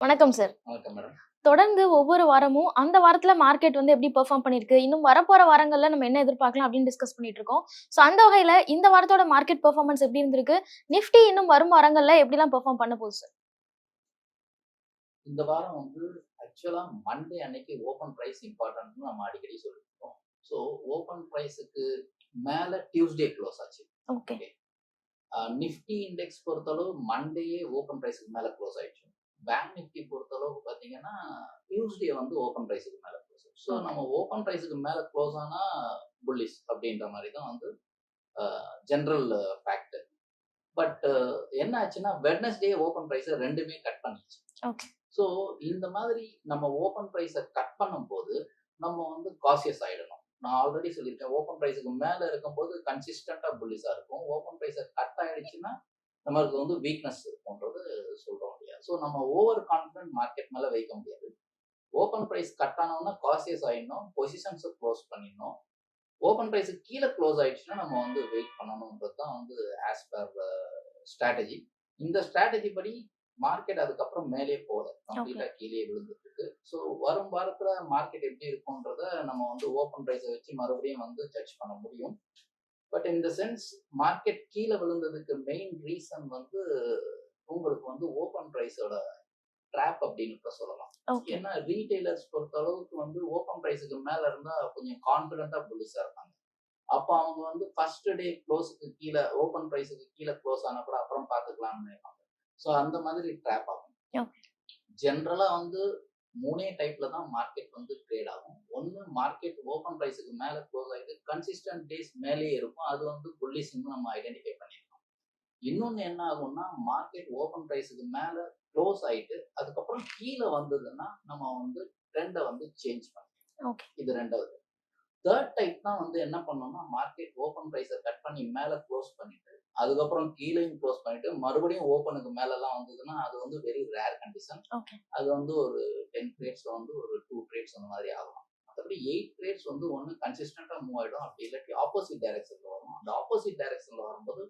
வணக்கம் சார் வணக்கம் மேடம் தொடர்ந்து ஒவ்வொரு வாரமும் அந்த வாரத்துல மார்க்கெட் வந்து எப்படி பெர்ஃபார்ம் பண்ணிருக்கு இன்னும் வரப்போற வாரங்கள்ல நம்ம என்ன எதிர்பார்க்கலாம் அப்படின்னு டிஸ்கஸ் பண்ணிட்டு இருக்கோம். ஸோ அந்த வகையில இந்த வாரத்தோட மார்க்கெட் பெர்ஃபார்மன்ஸ் எப்படி இருந்திருக்கு நிஃப்டி இன்னும் வரும் வாரங்கள்ல எப்படிலாம் பெர்ஃபார்ம் பண்ண போகுது சார் இந்த வாரம் வந்து ஆக்சுவலா மண்டே அன்னைக்கு ஓப்பன் பிரைஸ் இம்பார்ட்டன்ட்னு நம்ம அடிக்கடி சொல்லியிருக்கோம் ஸோ ஓப்பன் பிரைஸுக்கு மேல டியூஸ்டே க்ளோஸ் ஆச்சு. ஓகே நிஃப்டி இண்டெக்ஸ் பொறுத்தளவு மண்டேயே ஓப்பன் பிரைஸுக்கு மேல க்ளோஸ் ஆயிடுச்சு. பேங்க் நிஃப்டி பொறுத்தளவுக்கு பார்த்தீங்கன்னா டியூஸ்டே வந்து ஓப்பன் பிரைஸுக்கு மேல க்ளோஸ் ஸோ நம்ம ஓப்பன் பிரைஸுக்கு மேல க்ளோஸ் ஆனா புல்லிஸ் அப்படின்ற மாதிரி தான் வந்து ஜென்ரல் ஃபேக்ட் பட் என்ன ஆச்சுன்னா வெட்னஸ்டே ஓப்பன் ப்ரைஸை ரெண்டுமே கட் பண்ணிச்சு. ஸோ இந்த மாதிரி நம்ம ஓப்பன் ப்ரைஸை கட் பண்ணும்போது நம்ம வந்து காசியஸ் ஆயிடணும். நான் ஆல்ரெடி சொல்லியிருக்கேன் ஓப்பன் ப்ரைஸுக்கு மேலே இருக்கும்போது கன்சிஸ்டண்டா புல்லிஸாக இருக்கும். ஓப்பன் ப்ரைஸை கட் ஆயிடுச்சுன்னா நம்மளுக்கு வந்து வீக்னஸ் இருக்கும்ன்றது சொல்ல முடியாது ஸோ நம்ம ஓவர் கான்ஃபிடன்ட் மார்க்கெட் மேலே வைக்க முடியாது. ஓப்பன் ப்ரைஸ் கட் ஆனோம்னா காசியஸ் ஆயிடணும். பொசிஷன்ஸை க்ளோஸ் பண்ணிடணும். ஓப்பன் ப்ரைஸுக்கு கீழே க்ளோஸ் ஆயிடுச்சுன்னா நம்ம வந்து வெயிட் பண்ணணுன்றது தான் வந்து ஆஸ் பர் ஸ்ட்ராட்டஜி இந்த ஸ்ட்ராட்டஜி படி மார்க்கெட் அதுக்கப்புறம் மேலே போகல. கம்ப்ளீட்டா கீழே விழுந்துட்டு இருக்கு ஸோ வரும் வாரத்துல மார்க்கெட் எப்படி இருக்கும்ன்றத நம்ம வந்து ஓப்பன் ப்ரைஸை வச்சு மறுபடியும் வந்து ஜட்ஜ் பண்ண முடியும். பட் இந்த சென்ஸ் மார்க்கெட் கீழே விழுந்ததுக்கு மெயின் ரீசன் வந்து உங்களுக்கு வந்து ஓப்பன் ப்ரைஸோட ட்ராப் அப்படின்னு கூட சொல்லலாம். ஏன்னா ரீட்டைலர்ஸ் பொறுத்த அளவுக்கு வந்து ஓப்பன் ப்ரைஸுக்கு மேல இருந்தா கொஞ்சம் கான்பிடண்டா புலிஸா இருப்பாங்க. அப்போ அவங்க வந்து ஃபர்ஸ்ட் டே க்ளோஸுக்கு கீழே ஓப்பன் ப்ரைஸுக்கு கீழே க்ளோஸ் ஆனா கூட அப்புறம் பார்த்துக்கலாம்னு நினைப்பாங்க. ஸோ அந்த மாதிரி ட்ராப் ஆகும். ஜென்ரலா வந்து மூணே டைப்ல தான் மார்க்கெட் வந்து ட்ரேட் ஆகும். ஒன்று மார்க்கெட் ஓப்பன் ப்ரைஸுக்கு மேலே க்ளோஸ் ஆகிட்டு கன்சிஸ்டன்ட் டேஸ் மேலேயே இருக்கும். அது வந்து புல்லிஸ்ன்னு நம்ம ஐடென்டிஃபை பண்ணிருக்கோம் இன்னொன்று என்ன ஆகும்னா மார்க்கெட் ஓப்பன் ப்ரைஸுக்கு மேலே க்ளோஸ் ஆயிட்டு அதுக்கப்புறம் கீழே வந்ததுன்னா நம்ம வந்து ட்ரெண்டை வந்து சேஞ்ச் Okay. இது ரெண்டாவது. தேர்ட் டைப் தான் வந்து என்ன பண்ணோம்னா மார்க்கெட் ஓப்பன் ப்ரைஸை கட் பண்ணி மேலே க்ளோஸ் பண்ணிட்டு அதுக்கப்புறம் கீழேயும் க்ளோஸ் பண்ணிட்டு மறுபடியும் ஓப்பனுக்கு மேலெல்லாம் வந்ததுன்னா அது வந்து வெரி ரேர் கண்டிஷன் அது வந்து ஒரு டென் ட்ரேட்ஸ்ல வந்து ஒரு டூ ட்ரேட்ஸ் அந்த மாதிரி ஆகலாம் மற்றபடி எயிட் ட்ரேட்ஸ் வந்து ஒன்று கன்சிஸ்டண்டா மூவ் ஆயிடும் அப்படி இல்லாட்டி ஆப்போசிட் டைரக்ஷன்ல வரும். அந்த ஆப்போசிட் டைரக்ஷன்ல வரும்போது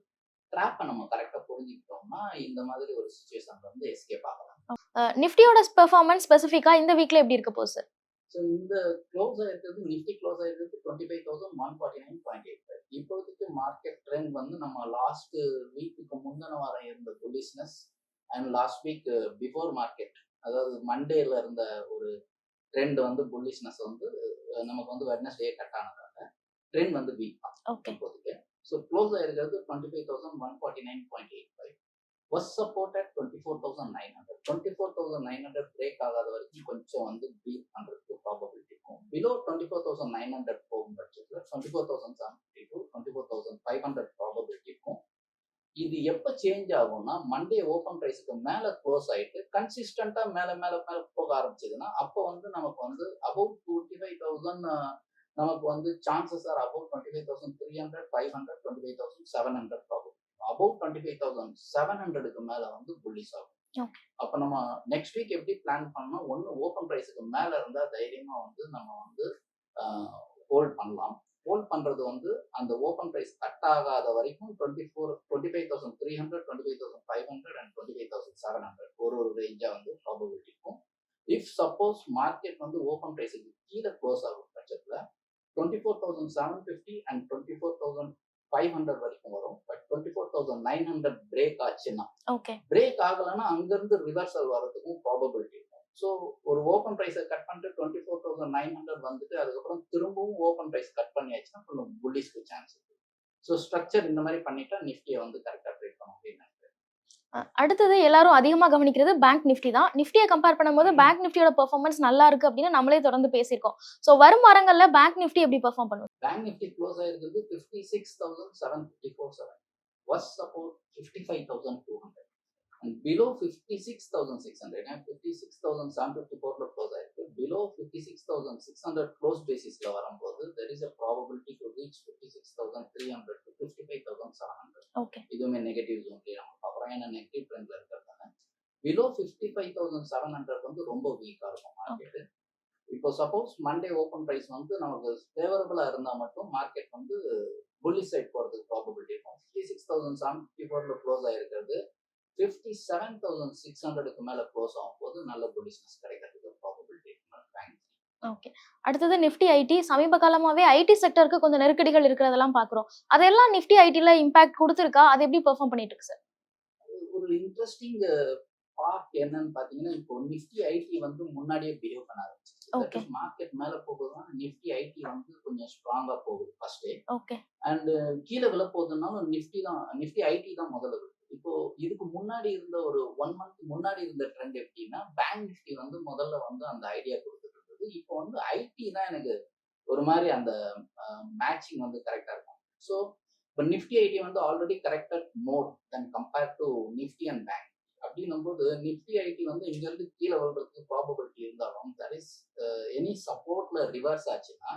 ட்ராப்பை நம்ம கரெக்டாக புரிஞ்சுக்கிட்டோம்னா இந்த மாதிரி ஒரு சுச்சுவேஷன்ல வந்து எஸ்கேப் ஆகலாம். நிஃப்டியோட பெர்ஃபார்மன்ஸ் ஸ்பெசிஃபிக்கா இந்த வீக்ல எப்படி இருக்க போகுது சார் ஸோ இந்த க்ளோஸ் ஆயிருக்கிறது Nifty close ஆயிருக்கிறது twenty five thousand one forty nine point eight five இப்போதைக்கு மார்க்கெட் ட்ரெண்ட் வந்து நம்ம லாஸ்ட் வீக்குக்கு முந்தின வாரம் இருந்த bullishness and last week before market அதாவது மண்டேல இருந்த ஒரு ட்ரெண்ட் வந்து புல்லிஷ்னஸ் வந்து அஹ், நமக்கு வந்து வெட்னஸ்டே கட் ஆனதால ட்ரெண்ட் வந்து வீக் இப்போதைக்கு. So close ஆயிருக்கிறது twenty five thousand one forty nine point eight five was supported twenty four thousand nine hundred twenty four thousand nine hundred break ஆகாத வரைக்கும் கொஞ்சம் வந்து பீட் பண்ணுறதுக்கு ப்ராபபிலிட்டி இருக்கும். Below twenty four thousand nine hundred போகும் பட்சத்தில் twenty four thousand seven to twenty four thousand five hundred probability இருக்கும். இது எப்போ சேஞ்ச் ஆகும்னா மண்டே ஓப்பன் ப்ரைஸுக்கு மேலே க்ளோஸ் ஆகிட்டு கன்சிஸ்டண்ட்டாக மேலே மேலே மேலே போக ஆரம்பிச்சதுன்னா அப்போ வந்து நமக்கு வந்து அபவுட் டுவெண்ட்டி ஃபைவ் தௌசண்ட் நமக்கு வந்து chances are about twenty five thousand three hundred five hundred twenty five thousand seven hundred probability about twenty five thousand seven ஹண்ட்ரடுக்கு மேலே வந்து புல்லிஸ் ஆகும். அப்போ நம்ம நெக்ஸ்ட் வீக் எப்படி பிளான் பண்ணோம் ஒன்று ஓப்பன் ப்ரைஸுக்கு மேலே இருந்தால் தைரியமாக வந்து நம்ம வந்து ஹோல்ட் பண்ணலாம். ஹோல்ட் பண்ணுறது வந்து அந்த ஓப்பன் ப்ரைஸ் கட் ஆகாத வரைக்கும் twenty four twenty five thousand three hundred twenty five thousand five hundred and twenty five thousand seven hundred ஒரு ஒரு ரேஞ்சாக வந்து ப்ராபபிலிட்டி இருக்கும். இஃப் சப்போஸ் மார்க்கெட் வந்து ஓப்பன் ப்ரைஸுக்கு கீழே க்ளோஸ் ஆகும் பட்சத்தில் twenty four thousand seven fifty and twenty four thousand five hundred வரைக்கும் வரும். But twenty four thousand nine hundred break ஆச்சுன்னா பிரேக் ஆகலைன்னா அங்கிருந்து ரிவர்சல் வரதுக்கும் ப்ராபபிலிட்டி இருக்கும். ஸோ ஒரு ஓப்பன் ப்ரைஸை கட் பண்ணிட்டு twenty four thousand nine hundred வந்துட்டு அதுக்கப்புறம் திரும்பவும் ஓப்பன் ப்ரைஸ் கட் பண்ணியாச்சுன்னா கொஞ்சம் புல்லிஸ்க்கு சான்ஸ் இருக்கு. ஸோ ஸ்ட்ரக்சர் இந்த மாதிரி பண்ணிட்டா நிஃப்டியை வந்து கரெக்டாக ட்ரேட் பண்ணும் அப்படின்னு அடுத்தது எல்லாரும் அதிகமா கவனிக்கிறது பேங்க் நிஃப்டி தான். நிஃப்டியை கம்பேர் பண்ணும்போது பேங்க் நிஃப்டியோட பெர்ஃபார்மன்ஸ் நல்லா இருக்கு அப்படின்னு நம்மளே தொடர்ந்து பேசியிருக்கோம். ஸோ வரும் வாரங்கள்ல பேங்க் நிஃப்டி எப்படி பெர்ஃபார்ம் பண்ணும்? Bank Nifty close ஆயிருக்கிறது fifty six thousand seven fifty four seven was support fifty five thousand two hundred and below fifty six thousand six hundred ஏன்னா fifty six thousand seven fifty ஃபோரில் close ஆயிருக்கு. Below fifty six thousand six hundred close பேசிஸில் வரும்போது there is a probability to reach fifty six thousand three hundred to fifty five thousand seven hundred okay இதுவுமே negative ஜோன்லேயே நம்ம பார்க்குறோம். ஏன்னா negative ட்ரெண்ட்ல இருக்கிறதால below fifty five thousand seven hundred வந்து ரொம்ப வீக்காக இருக்கும் மார்க்கெட்டு இப்போ சப்போஸ் மண்டே ஓப்பன் ப்ரைஸ் வந்து நமக்கு ஃபேவரபுளாக இருந்தால் மட்டும் மார்க்கெட் வந்து புல்லி சைட் போகிறதுக்கு ப்ராபபிலிட்டி இருக்கும். Fifty six thousand seven fifty ஃபோரில் க்ளோஸ் ஆகிருக்கிறது ஃபிஃப்டி செவன் தௌசண்ட் சிக்ஸ் ஹண்ட்ரடுக்கு மேல க்ளோஸ் ஆகும் போது நல்ல புலிஷ்னஸ் கிடைக்கிறதுக்கு ப்ராபபிலிட்டி ஓகே அடுத்தது நிஃப்டி ஐடி சமீப காலமாவே ஐடி செக்டருக்கு கொஞ்சம் நெருக்கடிகள் இருக்கிறதெல்லாம் பாக்குறோம் அதெல்லாம் நிஃப்டி ஐடில இம்பாக்ட் கொடுத்துருக்கா? அது எப்படி பெர்ஃபார்ம் பண்ணிட்டு இருக்கு சார் ஒரு இன்ட்ரெஸ்டிங் பார்ட் என்னன்னு பாத்தீங்கன்னா இப்போ நிஃப்டி ஐடி வந்து முன்னாடியே பிஹேவ் பண்ண. ஆரம்பிச்சு மார்க்கெட் மேல போகுதுன்னா நிஃப்டி ஐடி வந்து கொஞ்சம் ஸ்ட்ராங்கா போகுது ஃபர்ஸ்ட் ஓகே அண்ட் கீழே விழ போகுதுனாலும் நிஃப்டி தான் நிஃப்டி ஐடி தான் முதல்ல இப்போ இதுக்கு முன்னாடி இருந்த ஒரு ஒன் மந்த் முன்னாடி இருந்த ட்ரெண்ட் எப்படின்னா பேங்க் நிஃப்டி வந்து முதல்ல வந்து அந்த ஐடியா கொடுத்துட்டு இருந்தது. இப்போ வந்து ஐடி தான் எனக்கு ஒரு மாதிரி அந்த மேட்சிங் வந்து கரெக்டா இருக்கும். ஸோ இப்போ நிஃப்டி ஐடி வந்து already corrected more then compare to Nifty and bank அப்படின்னும் போது நிஃப்டி ஐடி வந்து இங்க இருந்து கீழே விழுறதுக்கு ப்ராபபிலிட்டி இருந்தாலும் தட் இஸ் எனி சப்போர்ட்ல ரிவர்ஸ் ஆச்சுன்னா.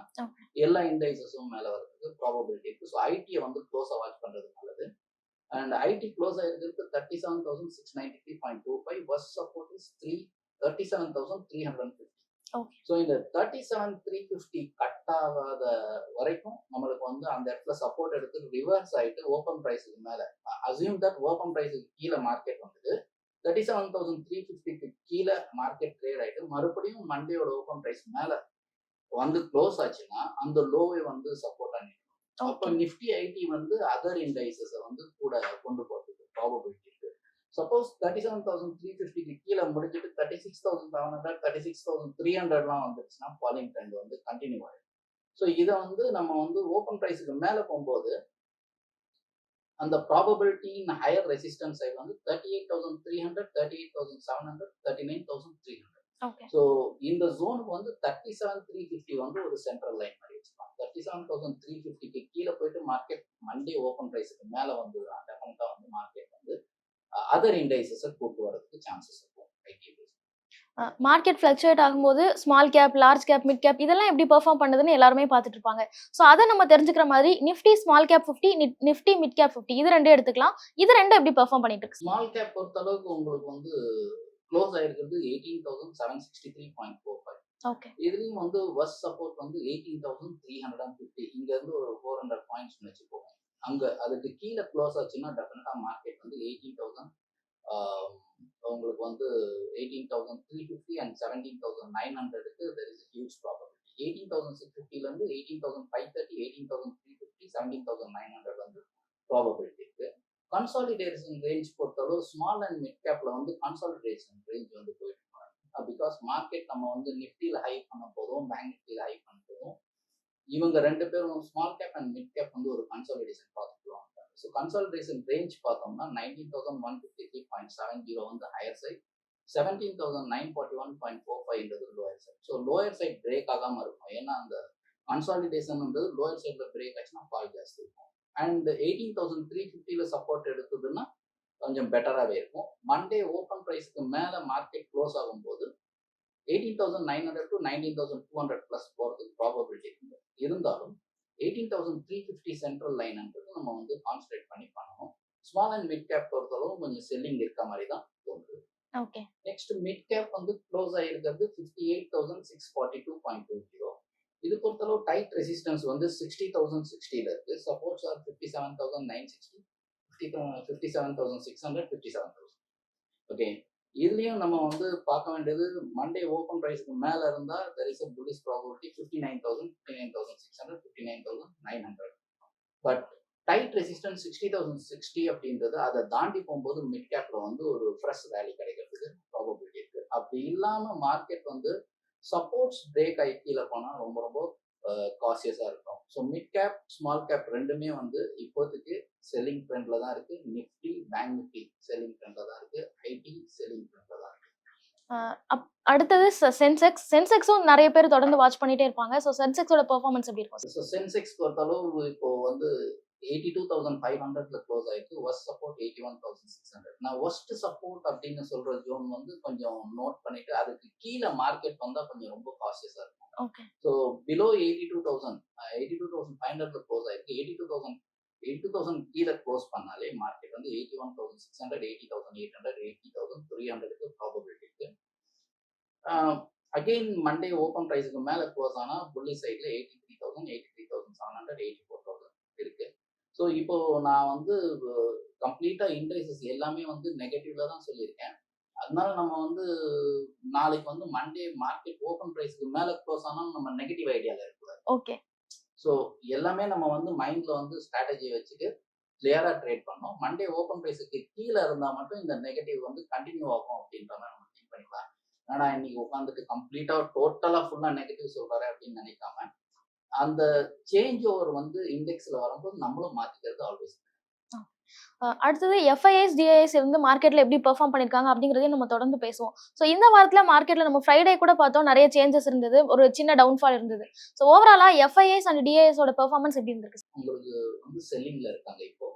எல்லா இண்டைசஸும் மேல வர்றதுக்கு ப்ராபபிலிட்டி இருக்கு. ஸோ ஐடியை வந்து க்ளோஸா வாட்ச் பண்றது and IT close thirty seven thousand six ninety three point two five was support is three thirty seven thousand three hundred fifty. So இந்த thirty seven three fifty cut ஆகாத வரைக்கும் நம்மளுக்கு வந்து அந்த இடத்துல சப்போர்ட் எடுத்து ரிவர்ஸ் ஆயிட்டு ஓப்பன் ப்ரைஸுக்கு மேல அசியூம் தட் ஓப்பன் ப்ரைஸுக்கு கீழே மார்க்கெட் வந்தது தேர்ட்டி செவன் தௌசண்ட் த்ரீ ஃபிஃப்டிக்கு கீழே மார்க்கெட் ட்ரேட் ஆயிட்டு மறுபடியும் மண்டேயோட ஓப்பன் ப்ரைஸ் மேல வந்து க்ளோஸ் ஆச்சுன்னா அந்த லோவை வந்து சப்போர்ட் பண்ணி அப்போ நிஃப்டி ஐடி வந்து அதர் இண்டைசஸை வந்து கூட கொண்டு போறதுக்கு ப்ராபபிலிட்டி இருக்கு. Suppose thirty seven thousand three ஃபிஃப்டிக்கு கீழே முடிஞ்சிட்டு thirty six thousand seven hundred thirty six thousand three ஹண்ட்ரட்லாம் வந்துருச்சுன்னா ஃபாலிங் ட்ரெண்ட் வந்து கண்டினியூ ஆயிடும். ஸோ இதை வந்து நம்ம வந்து ஓப்பன் ப்ரைஸுக்கு மேலே போகும்போது அந்த ப்ராபபிலிட்டி இன் ஹையர் ரெசிஸ்டன்ஸ் வந்து thirty eight thousand three hundred thirty eight thousand seven hundred thirty nine thousand three hundred so இந்த ஜோனுக்கு வந்து தேர்ட்டி செவன் த்ரீ ஃபிஃப்டி வந்து ஒரு சென்ட்ரல் லைன் மாதிரி வச்சுக்கலாம் தேர்ட்டி செவன் தௌசண்ட் த்ரீ ஃபிஃப்டிக்கு கீழே போயிட்டு மார்க்கெட் மண்டே ஓப்பன் ப்ரைஸுக்கு மேலே வந்து டெஃபினட்டாக வந்து மார்க்கெட் வந்து அதர் இண்டைசஸை கூட்டு வரதுக்கு சான்சஸ் இருக்கும் ஐடி மார்க்கெட் ஃபிளக்சுவேட் ஆகும்போது small cap large cap mid cap இதெல்லாம் எப்படி பெர்ஃபார்ம் பண்ணுதுன்னு எல்லாருமே பார்த்துட்டு இருப்பாங்க. ஸோ அதை நம்ம தெரிஞ்சுக்கிற மாதிரி Nifty small cap fifty Nifty mid cap fifty இது ரெண்டும் எடுத்துக்கலாம். இது ரெண்டும் எப்படி பெர்ஃபார்ம் பண்ணிட்டு இருக்கு? ஸ்மால் கேப் பொறுத்த அளவுக்கு உங்களுக்கு வந்து close ஆயிருக்கிறது eighteen thousand seven sixty three point four five okay இதுலயும் வந்து வர்ஸ் சப்போர்ட் வந்து eighteen thousand three hundred and fifty இங்க இருந்து ஒரு ஃபோர் ஹண்ட்ரட் பாயிண்ட்ஸ் வச்சுக்கோங்க. அங்க அதுக்கு கீழே க்ளோஸ் ஆச்சுன்னா டெஃபினட்டா மார்க்கெட் வந்து எயிட்டீன் தௌசண்ட் உங்களுக்கு வந்து eighteen thousand three fifty and seventeen thousand nine ஹண்ட்ரடுக்கு there is huge probability eighteen thousand six ஃபிஃப்டிலேருந்து eighteen thousand five thirty eighteen thousand three fifty seventeen thousand nine hundred வந்து probability consolidation range பொறுத்தளவு small and mid கேப்ல வந்து consolidation range வந்து போயிட்டு because market நம்ம வந்து நிஃப்டியில் ஹை பண்ண போதும் பேங்க் நிஃப்டியில் ஹை பண்ண போதும் இவங்க ரெண்டு பேரும் small cap and mid cap வந்து ஒரு கன்சாலிடேஷன் பார்த்துக்கலாம். ஸோ கன்சாலிடேஷன் ரேஞ்ச் பார்த்தோம்னா nineteen thousand one fifty three point seven zero வந்து higher side seventeen thousand nine forty one point four ஃபைவ்ன்றது lower side so lower side break ஆகாமல் இருக்கும். ஏன்னா அந்த கன்சாலிடேஷன்ன்றது லோயர் சைடில் பிரேக் ஆச்சுன்னா ஃபால் ஜாஸ்தி இருக்கும். அண்ட் எயிட்டீன் தௌசண்ட் த்ரீ ஃபிஃப்டியில் சப்போர்ட் எடுத்ததுன்னா கொஞ்சம் பெட்டராகவே இருக்கும். மண்டே ஓப்பன் ப்ரைஸ்க்கு மேலே மார்க்கெட் க்ளோஸ் ஆகும்போது eighteen thousand nine hundred to nineteen thousand two hundred plus போகிறதுக்கு ப்ராபபிலிட்டி இருக்கு இருந்தாலும் eighteen thousand three fifty central லைன்ன்றது நம்ம வந்து கான்சன்ட்ரேட் பண்ணி பண்ணணும். ஸ்மால் அண்ட் மிட் கேப் பொறுத்தளவு கொஞ்சம் செல்லிங் இருக்க மாதிரி தான் தோணுது. ஓகே நெக்ஸ்ட் மிட் கேப் வந்து close ஆகிருக்கிறது fifty eight thousand six forty two point two zero இது பொறுத்தளவு டைட் ரெசிஸ்டன்ஸ் வந்து சிக்ஸ்டி தௌசண்ட் சிக்ஸ்டியில் இருக்கு. Supports are fifty seven thousand nine sixty fifty fifty seven thousand six hundred fifty seven thousand okay இதுலேயும் நம்ம வந்து பார்க்க வேண்டியது மண்டே ஓப்பன் ப்ரைஸ்க்கு மேலே இருந்தால் there is a bullish probability fifty nine thousand fifty nine thousand six hundred fifty nine thousand nine hundred but tight resistance sixty thousand sixty அப்படின்றது அதை தாண்டி போகும்போது மிட் கேப்பில் வந்து ஒரு ஃப்ரெஷ் வேலி கிடைக்கிறதுக்கு ப்ராபபிலிட்டி இருக்குது அப்படி இல்லாமல் மார்க்கெட் வந்து சப்போர்ட்ஸ் பிரேக் ஆகி கீழே போனா ரொம்ப ரொம்ப காசியஸா இருக்கும். So mid cap small cap ரெண்டுமே வந்து இப்போதைக்கு செல்லிங் ட்ரெண்ட்ல தான் இருக்கு. நிஃப்டி பேங்க் நிஃப்டி செல்லிங் ட்ரெண்ட்ல தான் இருக்கு. ஐடி செல்லிங் ட்ரெண்ட்ல தான் இருக்கு. அடுத்தது சென்செக்ஸ் சென்செக்ஸும் நிறைய பேர் தொடர்ந்து வாட்ச் பண்ணிட்டே இருப்பாங்க. ஸோ சென்செக்ஸோட பெர்ஃபார்மன்ஸ் எப்படி இருக்கும்? ஸோ சென்செக்ஸ் பொறுத்தளவு இப்போ வந்து எயிட்டி டூ தௌசண்ட் ஃபைவ் ஹண்ட்ரட்ல க்ளோஸ் ஆயிருக்கு. Worst support eighty one thousand six hundred நான் ஒஸ்ட் சப்போர்ட் அப்படின்னு சொல்ற ஜோன் வந்து கொஞ்சம் நோட் பண்ணிட்டு அதுக்கு கீழே மார்க்கெட் வந்தா கொஞ்சம் ரொம்ப காசியஸா இருக்கும். Okay so below eighty two thousand eighty two thousand five ஹண்ட்ரட்ல க்ளோஸ் ஆயிருக்கு. Eighty two thousand eighty two thousand கீழே க்ளோஸ் பண்ணாலே மார்க்கெட் வந்து eighty one thousand six hundred eighty thousand eight hundred eighty thousand three ஹண்ட்ரடுக்கு probability இருக்கு. Again Monday open ப்ரைஸுக்கு மேலே close ஆனால் புள்ளி சைடில் eighty three thousand eighty three thousand seven hundred eighty four thousand இருக்கு. ஸோ இப்போ நான் வந்து கம்ப்ளீட்டா இண்டைசஸ் எல்லாமே வந்து நெகட்டிவ்ல தான் சொல்லியிருக்கேன். அதனால நம்ம வந்து நாளைக்கு வந்து மண்டே மார்க்கெட் ஓப்பன் ப்ரைஸ்க்கு மேல க்ளோஸ் ஆனாலும் நம்ம நெகட்டிவ் ஐடியால இருக்கக்கூடாது. ஓகே ஸோ எல்லாமே நம்ம வந்து மைண்ட்ல வந்து ஸ்ட்ராட்டஜி வச்சுட்டு கிளியரா ட்ரேட் பண்ணோம். மண்டே ஓப்பன் ப்ரைஸுக்கு கீழே இருந்தா மட்டும் இந்த நெகட்டிவ் வந்து கண்டினியூ ஆகும் அப்படின்ற மாதிரி நம்ம திங்க் பண்ணிக்கலாம். ஆனா இன்னைக்கு உட்காந்துட்டு கம்ப்ளீட்டா டோட்டலா ஃபுல்லா நெகட்டிவ் சொல்றாரு அப்படின்னு நினைக்காம அந்த சேஞ்ச் ஓவர் வந்து இண்டெக்ஸ்ல வரும்போது நம்மளும் மாத்திக்கிறது ஆல்வேஸ் அடுத்தது எஃப்ஐஎஸ் டிஐஎஸ் வந்து மார்க்கெட்ல எப்படி பெர்ஃபார்ம் பண்ணிருக்காங்க அப்படிங்கறதையும் நம்ம தொடர்ந்து பேசுவோம். ஸோ இந்த வாரத்துல மார்க்கெட்ல நம்ம ஃப்ரைடே கூட பார்த்தோம் நிறைய சேஞ்சஸ் இருந்தது. ஒரு சின்ன டவுன்ஃபால் இருந்தது. ஸோ ஓவராலா எஃப்ஐஎஸ் அண்ட் டிஐஎஸ் ஓட பெர்ஃபார்மன்ஸ் எப்படி இருந்திருக்கு? உங்களுக்கு வந்து செல்லிங்ல இருக்காங்க இப்போ.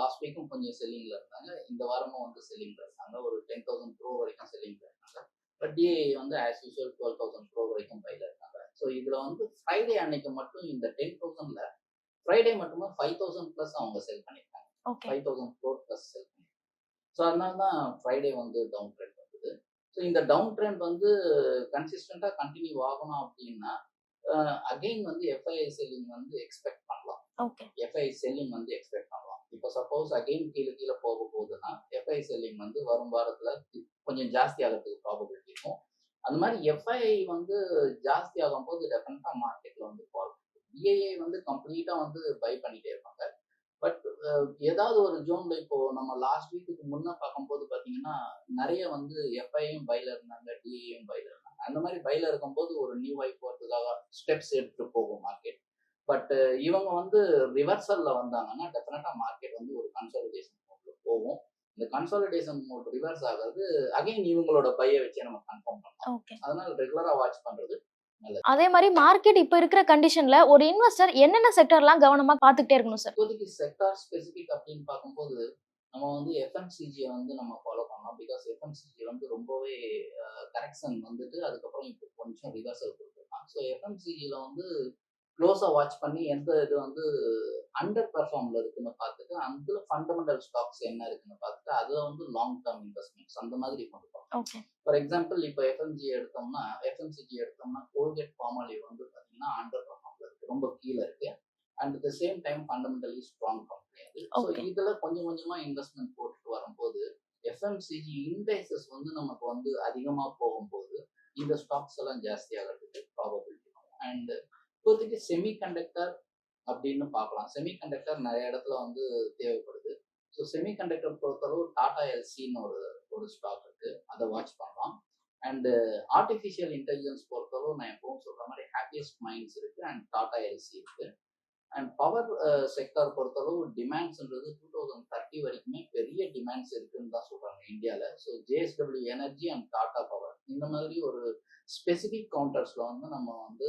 லாஸ்ட் வீக்கும் கொஞ்சம் செல்லிங்ல இருந்தாங்க. இந்த வாரமும் வந்து செல்லிங்ல இருக்காங்க. ஒரு டென் தௌசண்ட் ப்ரோ வரைக்கும் செல்லிங்ல இருக்காங்க. பட் டிஏ வந்து as usual twelve thousand bro வரைக்கும் பையில இருக்காங்க. ஸோ இதுல வந்து ஃப்ரைடே அன்னைக்கு மட்டும் இந்த டென் தௌசண்ட்ல ஃப்ரைடே மட்டுமே ஃபைவ் தௌசண்ட் ப்ளஸ் அவங்க செல் பண்ணிருக்காங்க. Okay five thousand crore plus sell பண்ணி ஸோ அதனால தான் ஃப்ரைடே வந்து டவுன் ட்ரெண்ட் வந்தது. ஸோ இந்த டவுன் ட்ரெண்ட் வந்து கன்சிஸ்டண்டாக கண்டினியூ ஆகணும் அப்படின்னா அகைன் வந்து எஃப்ஐஐ செல்லிங் வந்து எக்ஸ்பெக்ட் பண்ணலாம். எஃப்ஐ செல்லிங் வந்து எக்ஸ்பெக்ட் பண்ணலாம். இப்போ சப்போஸ் அகைன் கீழே கீழே போக போகுதுன்னா எஃப்ஐ செல்லிங் வந்து வரும் வாரத்தில் கொஞ்சம் ஜாஸ்தி ஆகிறதுக்கு ப்ராபபிலிட்டி இருக்கும். அந்த மாதிரி எஃப்ஐஐ வந்து ஜாஸ்தி ஆகும் போது டெஃபினட்டா மார்க்கெட்டில் வந்து ஃபால் டிஐஐ வந்து கம்ப்ளீட்டாக வந்து பை பண்ணிட்டே இருப்பாங்க. பட் ஏதாவது ஒரு ஜோன்ல இப்போ நம்ம லாஸ்ட் வீக்குக்கு முன்ன பார்க்கும்போது பார்த்தீங்கன்னா நிறைய வந்து எஃப்ஐயும் பைல இருந்தாங்க டிஐயும் பைல இருந்தாங்க. அந்த மாதிரி பைல இருக்கும்போது ஒரு நியூ ஐ போகிறதுக்காக ஸ்டெப்ஸ் எடுத்துட்டு போகும் மார்க்கெட் பட் இவங்க வந்து ரிவர்சல்ல வந்தாங்கன்னா டெஃபினட்டா மார்க்கெட் வந்து ஒரு கன்சல்டேஷன் போகும். இந்த கன்சாலிடேஷன் மோட் ரிவர்ஸ் ஆகிறது அகைன் இவங்களோட பையை வச்சே நம்ம கன்ஃபார்ம் பண்ணலாம். அதனால ரெகுலரா வாட்ச் பண்றது அதே மாதிரி மார்க்கெட் இப்ப இருக்கிற கண்டிஷன்ல ஒரு இன்வெஸ்டர் என்னென்ன செக்டர்லாம் கவனமா பாத்துக்கிட்டே இருக்கணும் சார் இப்போதைக்கு செக்டார் ஸ்பெசிபிக் அப்படின்னு பார்க்கும்போது நம்ம வந்து எஃப்எம்சிஜியை வந்து நம்ம ஃபாலோ பண்ணலாம். பிகாஸ் எஃப்எம்சிஜி வந்து ரொம்பவே கரெக்ஷன் வந்துட்டு அதுக்கப்புறம் இப்போ கொஞ்சம் ரிவர்சல் கொடுத்துருக்காங்க. ஸோ எஃப்எம்சிஜியில் வந்து க்ளோஸாக வாட்ச் பண்ணி எந்த இது வந்து அண்டர் பெர்ஃபார்ம்ல இருக்குன்னு பார்த்துட்டு அதில் ஃபண்டமெண்டல் ஸ்டாக்ஸ் என்ன இருக்குன்னு பார்த்துட்டு அதில் வந்து லாங் டேர்ம் இன்வெஸ்ட்மெண்ட்ஸ் அந்த மாதிரி கொண்டு போகலாம். ஃபார் எக்ஸாம்பிள் இப்போ எஃப்எம்ஜி எடுத்தோம்னா எஃப்எம்சிஜி எடுத்தோம்னா கோல்கேட் ஃபார்மாலி வந்து பார்த்தீங்கன்னா அண்டர் பெர்ஃபார்ம்ல இருக்கு ரொம்ப கீழே இருக்கு. And the same time fundamentally strong company அது. ஸோ. இதுல கொஞ்சம் கொஞ்சமா இன்வெஸ்ட்மெண்ட் போட்டுட்டு வரும்போது எஃப்எம்சிஜி இண்டைசஸ் வந்து நமக்கு வந்து அதிகமா போகும்போது இந்த ஸ்டாக்ஸ் எல்லாம் ஜாஸ்தி ஆகிறதுக்கு ப்ராபபிலிட்டி அண்ட் இப்போதைக்கு செமி கண்டக்டர் அப்படின்னு பார்க்கலாம். செமி கண்டக்டர் நிறைய இடத்துல வந்து தேவைப்படுது. ஸோ செமி கண்டக்டர் பொறுத்தளவு டாடா எல்சின்னு ஒரு ஒரு ஸ்டாக் இருக்கு. அதை வாட்ச் பண்ணலாம். அண்டு ஆர்டிஃபிஷியல் இன்டெலிஜென்ஸ் பொறுத்தளவு நான் எப்பவும் சொல்ற மாதிரி ஹாப்பியஸ்ட் மைண்ட்ஸ் இருக்கு அண்ட் டாடா எல்சி இருக்கு. அண்ட் பவர் செக்டார் பொறுத்தளவு டிமாண்ட்ஸ்ன்றது டூ தௌசண்ட் தேர்ட்டி வரைக்குமே பெரிய டிமாண்ட்ஸ் இருக்குன்னு தான் சொல்றாங்க இந்தியாவில் so JSW energy and Tata power இந்த மாதிரி ஒரு ஸ்பெசிஃபிக் கவுண்டர்ஸ்ல வந்து நம்ம வந்து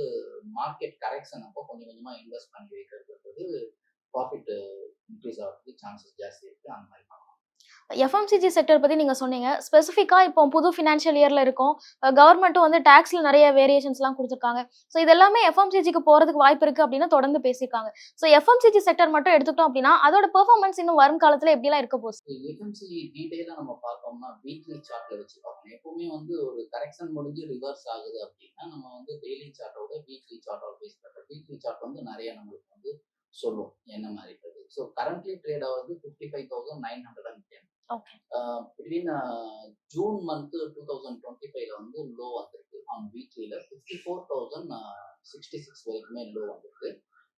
மார்க்கெட் கரெக்ஷன் அப்போ கொஞ்சம் கொஞ்சமா இன்வெஸ்ட் பண்ணி வைக்கிறதுன்றது ப்ராஃபிட் இன்க்ரீஸ் ஆகிறதுக்கு சான்சஸ் ஜாஸ்தி இருக்கு. அந்த மாதிரி பண்ணலாம். எஃப்எம்சிஜி செக்டர் பற்றி நீங்கள் சொன்னீங்க. ஸ்பெசிஃபிக்காக இப்போ புது ஃபினான்ஷியல் இயரில் இருக்கும். கவர்மெண்ட்டும் வந்து டேக்ஸில் நிறைய வேரியேஷன்ஸ்லாம் கொடுத்துருக்காங்க. ஸோ இது எல்லாமே எஃப்எம்சிஜிக்கு போறதுக்கு வாய்ப்பு இருக்குது அப்படின்னு தொடர்ந்து பேசியிருக்காங்க. ஸோ எஃப்எம்சிஜி செக்டர் மட்டும் எடுத்துக்கிட்டோம் அப்படின்னா அதோட பெர்ஃபார்மன்ஸ் இன்னும் வரும் காலத்தில் எப்படிலாம் இருக்க போகுது? எஃப்எம்சிஜி டீட்டெயிலாக நம்ம பார்த்தோம்னா வீக்லி சார்ட்டில் வச்சு பார்க்கணும். எப்போவுமே வந்து ஒரு கரெக்ஷன் முடிஞ்சு ரிவர்ஸ் ஆகுது அப்படின்னா நம்ம வந்து டெய்லி சார்ட்டோட வீக்லி சார்ட்டோட பேஸ் பண்ணுறோம் வீக்லி சார்ட் வந்து நிறைய நம்மளுக்கு வந்து சொல்லுவோம் என்ன மாதிரி இருக்குது ஸோ கரண்ட்லி ட்ரேட் ஆகுது fifty five thousand nine hundred and ten between June month two thousand twenty ஃபைவ்ல வந்து லோ வந்திருக்கு. On வீக்லியில் fifty four thousand sixty six வரைக்குமே லோ வந்திருக்கு.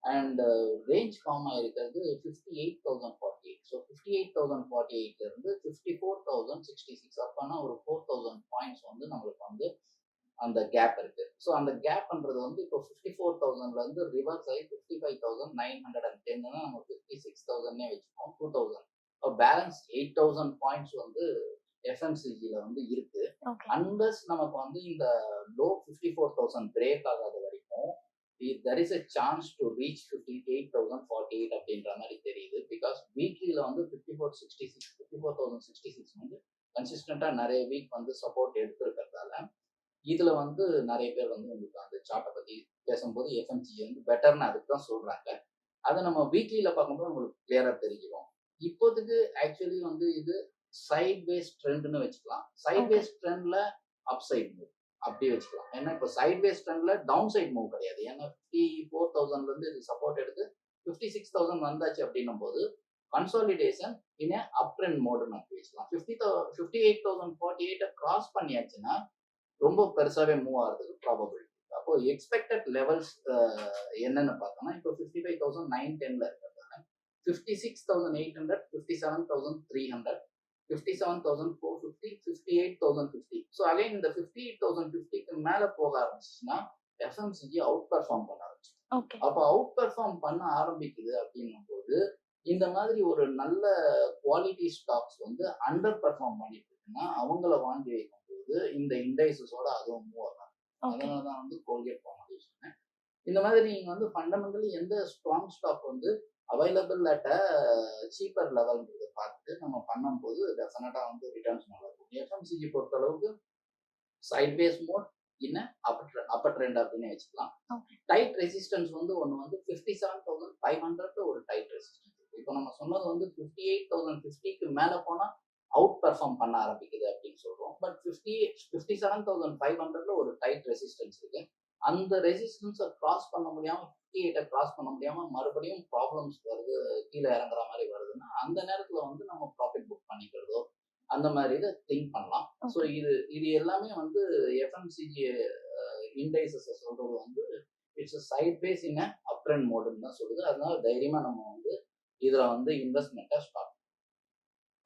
And range form ஆகிருக்கிறது fifty eight thousand forty eight so fifty eight thousand forty எயிட்ல இருந்து fifty four thousand sixty six அப்போனா ஒரு four thousand points வந்து நம்மளுக்கு வந்து அந்த கேப் இருக்கு. ஸோ அந்த கேப்ன்றது வந்து இப்போ ஃபிஃப்டி ஃபோர் தௌசண்ட்ல இருந்து ரிவர்ஸ் ஆகி fifty five thousand nine hundred and டென்னு நம்ம ஃபிஃப்டி சிக்ஸ் தௌசண்ட்னே வச்சுப்போம் two thousand balance eight thousand points வந்து எஃப்எம்சிஜியில் வந்து இருக்கு. ஓகே அன்லஸ் நமக்கு வந்து இந்த low fifty four thousand break ஆகாத வரைக்கும் there is a chance to reach fifty eight thousand forty eight அப்படின்ற மாதிரி தெரியுது. பிகாஸ் வீக்லியில் வந்து fifty four sixty six fifty four thousand sixty six வந்து கன்சிஸ்டண்ட்டாக நிறைய வீக் வந்து சப்போர்ட் எடுத்திருக்கிறதால இதில் வந்து நிறைய பேர் வந்து உங்களுக்கு அந்த சார்ட்டை பற்றி பேசும்போது எஃப்எம்ஜி வந்து பெட்டர்னு அதுக்கு தான் சொல்கிறாங்க அதை நம்ம வீக்லியில் பார்க்கும்போது உங்களுக்கு கிளியராக தெரிஞ்சிடும் இப்போதைக்கு ஆக்சுவலி வந்து இது சைட் வேஸ் ட்ரெண்ட்னு வச்சுக்கலாம். சைட். வேஸ் ட்ரெண்ட்ல அப் சைட் மூவ் அப்படி வச்சுக்கலாம். ஏன்னா இப்போ சைட் வேஸ் ட்ரெண்ட்ல டவுன் சைட் மூவ் கிடையாது. ஏன்னா ஃபிஃப்டி ஃபோர் தௌசண்ட்ல இருந்து இது சப்போர்ட் எடுத்து ஃபிஃப்டி சிக்ஸ் தௌசண்ட் வந்தாச்சு அப்படின்னும் போது consolidation in up trend mode நம்ம பேசலாம் fifty thou fifty eight thousand forty எயிட்டை cross பண்ணியாச்சுன்னா ரொம்ப பெருசாவே மூவ் ஆகிறதுக்கு ப்ராபபிலிட்டி அப்போ எக்ஸ்பெக்டட் லெவல்ஸ் என்னன்னு பார்த்தோம்னா இப்போ ஃபிஃப்டி ஃபைவ் தௌசண்ட் நைன் டென்ல இருக்கிறதால fifty six thousand eight hundred fifty seven thousand three hundred fifty seven thousand four fifty fifty eight thousand fifty so again இந்த ஃபிஃப்டி எயிட் தௌசண்ட் ஃபிஃப்டிக்கு மேலே போக ஆரம்பிச்சுன்னா எஃப்எம்சிஜி அவுட் பெர்ஃபார்ம் பண்ண ஆரம்பிச்சு அப்போ out perform பண்ண ஆரம்பிக்குது அப்படின்னும் போது இந்த மாதிரி ஒரு நல்ல குவாலிட்டி ஸ்டாக்ஸ் வந்து அண்டர் பெர்ஃபார்ம் பண்ணிட்டு இருக்குன்னா அவங்கள வாங்கி வைக்கும் போது இந்த இண்டைசஸோட அதுவும் மூவ் ஆகும் அதனால தான் வந்து கோல்கேட் வாங்க சொன்னேன். இந்த மாதிரி நீங்க வந்து ஃபண்டமெண்டலி எந்த ஸ்ட்ராங் ஸ்டாக் வந்து அவைலபிள் அட் சீப்பர் லெவல்ன்றதை பார்த்துட்டு நம்ம பண்ணும்போது டெஃபினட்டா வந்து ரிட்டர்ன்ஸ் நல்லா இருக்கும் எஃப்எம்சிஜி பொறுத்த அளவுக்கு சைட்வேஸ் மோட் இன்ன அப்பர் அப்பர் ட்ரெண்ட் அப்படின்னு வச்சுக்கலாம். டைட் ரெசிஸ்டன்ஸ் வந்து ஒன்று வந்து fifty seven thousand five hundred ஒரு டைட் ரெசிஸ்டன்ஸ் இப்போ நம்ம சொன்னது வந்து ஃபிஃப்டி எயிட் தௌசண்ட் ஃபிஃப்டிக்கு மேலே போனால் அவுட் பெர்ஃபார்ம் பண்ண ஆரம்பிக்குது அப்படின்னு சொல்றோம். But fifty fifty seven thousand five ஹண்ட்ரட்ல ஒரு டைட் ரெசிஸ்டன்ஸ் இருக்கு. அந்த ரெசிஸ்டன்ஸை கிராஸ் பண்ண முடியாம ஃபிஃப்டி எயிட்டை கிராஸ் பண்ண முடியாம மறுபடியும் ப்ராப்ளம்ஸ் வருது கீழே இறங்குற மாதிரி வருதுன்னா அந்த நேரத்துல வந்து நம்ம ப்ராஃபிட் புக் பண்ணிக்கிறதோ அந்த மாதிரி இதை திங்க் பண்ணலாம். ஸோ இது இது எல்லாமே வந்து எஃப்எம்சிஜி இண்டைசஸ் சொல்றது வந்து it's sideways in up trend மோடுன்னு தான் சொல்லுது. அதனால தைரியமா நம்ம வந்து இதுல வந்து இன்வெஸ்ட்மெண்ட்டை